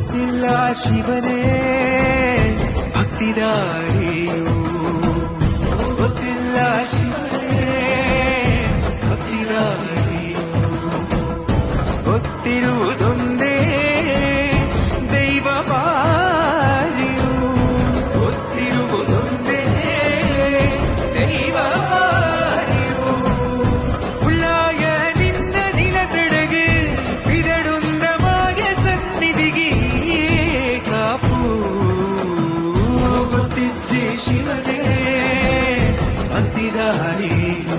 ലോകത്തില്ല ശിവനെ ഭക്തിരായോ ലോകത്തില്ല ശിവനെ ഭക്തിരായോ ಶಿವನೇ ಬಂದಿದ ನೀನು